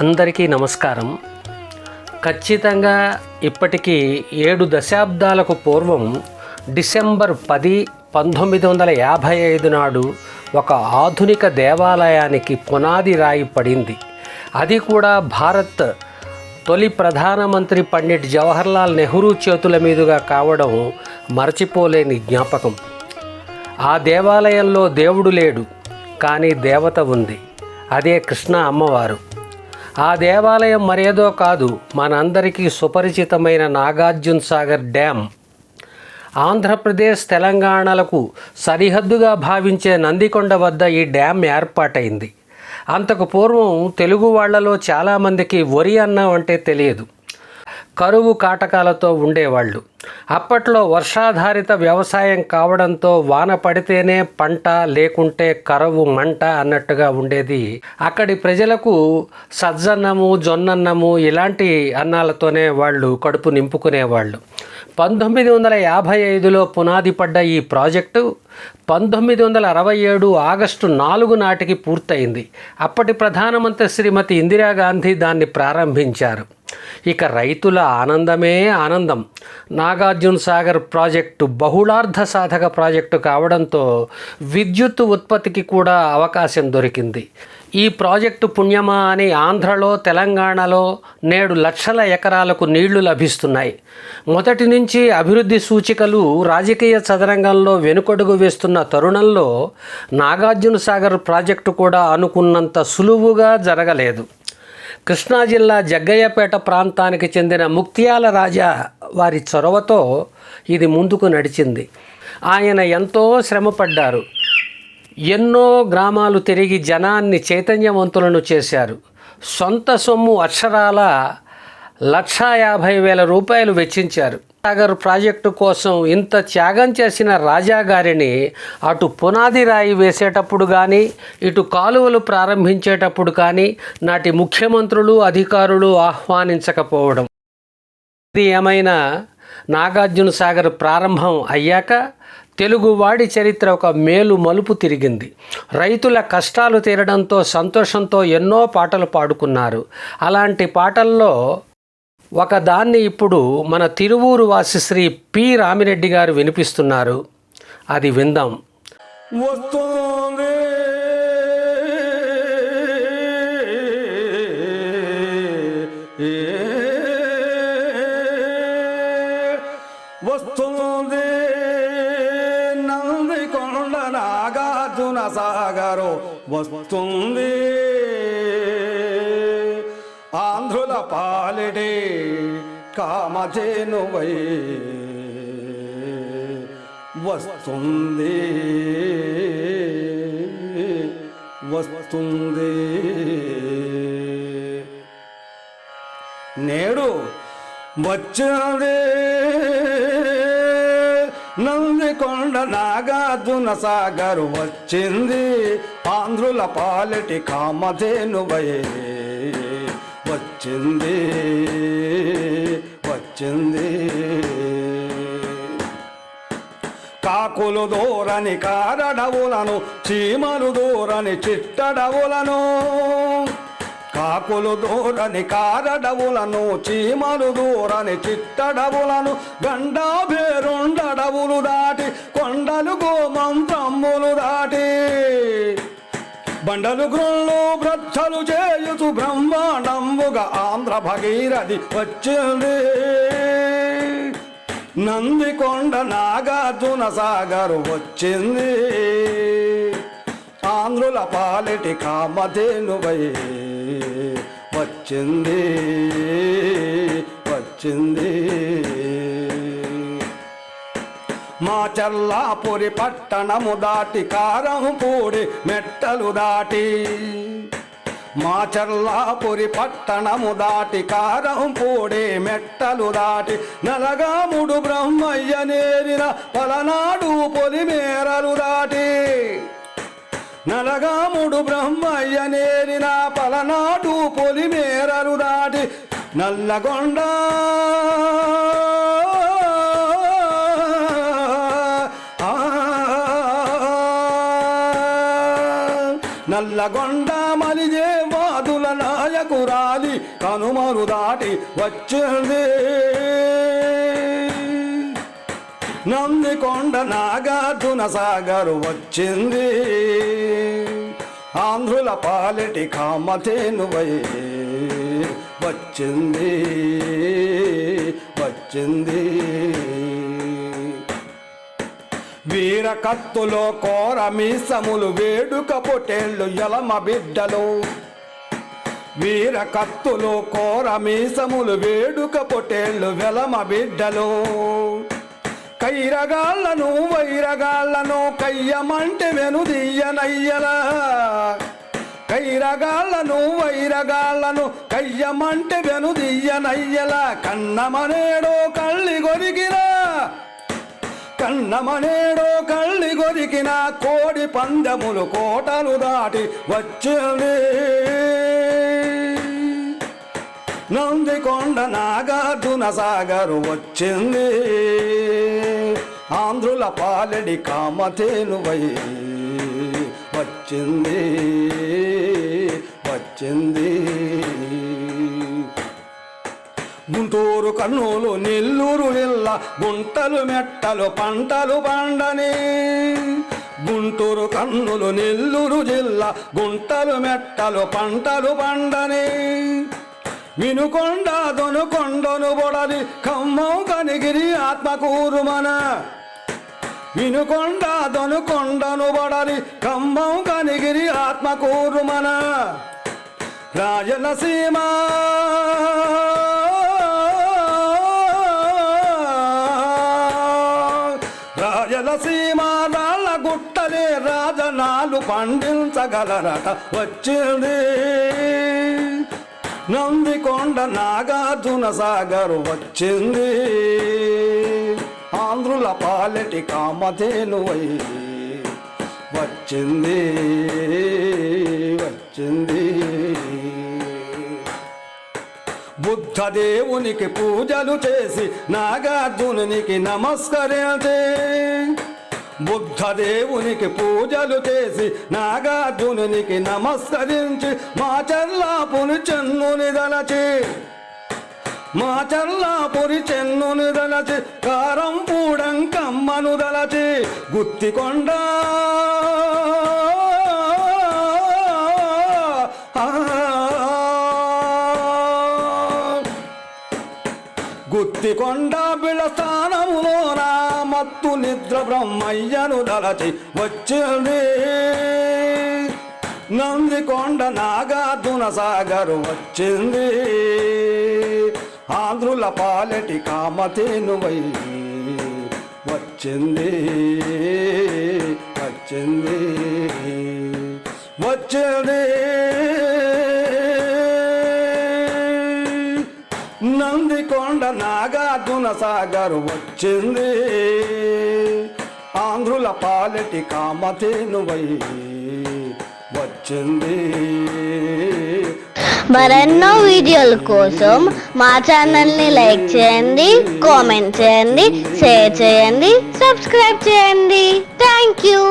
అందరికీ నమస్కారం. ఖచ్చితంగా ఇప్పటికీ ఏడు దశాబ్దాలకు పూర్వం డిసెంబర్ పది పంతొమ్మిది వందల యాభై ఐదు నాడు ఒక ఆధునిక దేవాలయానికి పునాది రాయి పడింది. అది కూడా భారత్ తొలి ప్రధానమంత్రి పండిట్ జవహర్లాల్ నెహ్రూ చేతుల మీదుగా కావడం మరచిపోలేని జ్ఞాపకం. ఆ దేవాలయంలో దేవుడు లేడు కానీ దేవత ఉంది. అదే కృష్ణ అమ్మవారు. ఆ దేవాలయం మరేదో కాదు మనందరికీ సుపరిచితమైన నాగార్జున సాగర్ డ్యామ్. ఆంధ్రప్రదేశ్ తెలంగాణలకు సరిహద్దుగా భావించే నందికొండ వద్ద ఈ డ్యామ్ ఏర్పాటైంది. అంతకు పూర్వం తెలుగు వాళ్ళలో చాలామందికి వరి అన్నం అంటే తెలియదు. కరువు కాటకాలతో ఉండేవాళ్ళు. అప్పట్లో వర్షాధారిత వ్యవసాయం కావడంతో వాన పడితేనే పంట లేకుంటే కరవు మంట అన్నట్టుగా ఉండేది. అక్కడి ప్రజలకు సజ్జన్నము జొన్నన్నము ఇలాంటి అన్నాలతోనే వాళ్ళు కడుపు నింపుకునేవాళ్ళు. పంతొమ్మిది వందల యాభై ఐదులో పునాది పడ్డ ఈ ప్రాజెక్టు పంతొమ్మిది వందల అరవై ఏడు ఆగస్టు నాలుగు నాటికి పూర్తయింది. అప్పటి ప్రధానమంత్రి శ్రీమతి ఇందిరాగాంధీ దాన్ని ప్రారంభించారు. ఇక రైతుల ఆనందమే ఆనందం. నాగార్జున సాగర్ ప్రాజెక్టు బహుళార్థ సాధక ప్రాజెక్టు కావడంతో విద్యుత్ ఉత్పత్తికి కూడా అవకాశం దొరికింది. ఈ ప్రాజెక్టు పుణ్యమా అని ఆంధ్రలో తెలంగాణలో నేడు లక్షల ఎకరాలకు నీళ్ళు లభిస్తున్నాయి. మొదటి నుంచి అభివృద్ధి సూచికలు రాజకీయ చదరంగంలో వెనుకడుగు వేస్తున్న తరుణంలో నాగార్జున సాగర్ ప్రాజెక్టు కూడా అనుకున్నంత సులువుగా జరగలేదు. కృష్ణా జిల్లా జగ్గయ్యపేట ప్రాంతానికి చెందిన ముక్తియాల రాజా వారి చొరవతో ఇది ముందుకు నడిచింది. ఆయన ఎంతో శ్రమపడ్డారు. ఎన్నో గ్రామాలు తిరిగి జనాన్ని చైతన్యవంతులను చేశారు. సొంత సొమ్ము అక్షరాల లక్షా యాభై వేల రూపాయలు వెచ్చించారు. సాగర్ ప్రాజెక్టు కోసం ఇంత త్యాగం చేసిన రాజా గారిని అటు పునాది రాయి వేసేటప్పుడు కానీ ఇటు కాలువలు ప్రారంభించేటప్పుడు కానీ నాటి ముఖ్యమంత్రులు అధికారులు ఆహ్వానించకపోవడం. ఇది ఏమైనా నాగార్జున సాగర్ ప్రారంభం అయ్యాక తెలుగువాడి చరిత్ర ఒక మేలు మలుపు తిరిగింది. రైతుల కష్టాలు తీరడంతో సంతోషంతో ఎన్నో పాటలు పాడుకున్నారు. అలాంటి పాటల్లో ఒకదాన్ని ఇప్పుడు మన తిరువూరు వాసి శ్రీ పి. రామిరెడ్డి గారు వినిపిస్తున్నారు. అది విందాం. వస్తుంది వస్తుంది నంది కొండ నాగార్జున సాగరు. వస్తుంది పాలిడి కామధేనువై వస్తుంది. వస్తుంది. నేడు వచ్చినది నందికొండ నాగార్జున సాగర్ వచ్చింది. ఆంధ్రుల పాలిటి కామధేనువై వచ్చింది వచ్చింది. కాకులు దూరని కారడవులను చీమలు దూరని చిట్టడవులను. కాకులు దూరని కారడవులను చీమలు దూరని చిట్టడవులను గండాభేరుండడవులు దాటి కొండలు గోమంత్రమ్ములు దాటి. బండలు గ్రుళ్ళు బ్రచ్చలు చేయుచు బ్రహ్మాండంబుగా ఆంధ్ర భగీరథి వచ్చింది. నందికొండ నాగార్జున సాగర్ వచ్చింది. ఆంధ్రుల పాలిటి కామధేనువై వచ్చింది వచ్చింది. మా చల్లాపురి పట్టణము దాటి కారం పూడి మెట్టలు దాటి. మా చల్లాపురి పట్టణము దాటి కారం పూడి మెట్టలు దాటి. నలగాముడు బ్రహ్మయ్య నేరిన పలనాడు పొలిమేరలు దాటి. నలగాముడు బ్రహ్మయ్య నేరిన పలనాడు పొలిమేరలు దాటి. నల్లగొండ మలిజే వాదుల నాయకురాలి కనుమరు దాటి వచ్చింది. నందికొండ నాగార్జున సాగరు వచ్చింది. ఆంధ్రుల పాలిటి కామధేనువై వచ్చింది వచ్చింది. వీర కత్తులో కోర మీసములు వేడుక పొటేళ్ళు ఎలమ బిడ్డలు. వీర కత్తులు కోర మీసములు వేడుక పొటేళ్ళు వెలమ బిడ్డలు. కైరగాళ్ళను వైరగాళ్ళను కయ్యమంటే వెనుదీయనయ్యలా కైరగాళ్ళను వైరగాళ్ళను కయ్యమంటే వెనుదీయనయ్యలా కన్నమనేడో కన్న అన్నమనేడో కళ్ళి గొరికిన కోడి పందెములు కోటలు దాటి వచ్చింది నందికొండ నాగార్జున సాగరు వచ్చింది. ఆంధ్రుల పాలెడి కామధేనువై వచ్చింది. వచ్చింది. గుంటూరు కర్నూలు నెల్లూరు జిల్లా గుంటలు మెట్టలు పంటలు పండని. గుంటూరు కన్నులు నెల్లూరు జిల్లా గుంటలు మెట్టలు పంటలు పండని. వినుకొండ దొనుకొండను బొడలి ఖమ్మం కనిగిరి ఆత్మకూరు మన. వినుకొండ దొనుకొండను బొడలి ఖమ్మం కనిగిరి ఆత్మకూరు మన. రాజలసీమా రాజనాలు పండించగలరట వచ్చింది. నందికొండ నాగార్జున సాగర్ వచ్చింది. ఆంధ్రుల పాలెటి కామధేనువై వచ్చింది వచ్చింది. బుద్ధదేవునికి పూజలు చేసి నాగార్జునునికి నమస్కరించే బుద్ధదేవునికి పూజలు చేసి నాగార్జునునికి నమస్కరించి మా చల్లాపుని చెన్నుని దలచి మా చల్లాపురి చెన్నుని దలచి కారం పూడం కమ్మను దలచి. గుత్తికొండా గుత్తికొండ బిళస్థానములోన మత్తు నిద్ర బ్రహ్మయ్యను దలచి వచ్చింది. నందికొండ నాగార్జున సాగరు వచ్చింది. ఆంధ్రుల పాలెటి కామధేనువై వచ్చింది. వచ్చింది. వచ్చింది. సాగర్ వచ్చింది. ఆంధ్రుల పాలటి కామధేనువై వచ్చింది. మరెన్నో వీడియోల కోసం మా ఛానల్ని లైక్ చేయండి కామెంట్ చేయండి షేర్ చేయండి సబ్స్క్రైబ్ చేయండి. Thank you.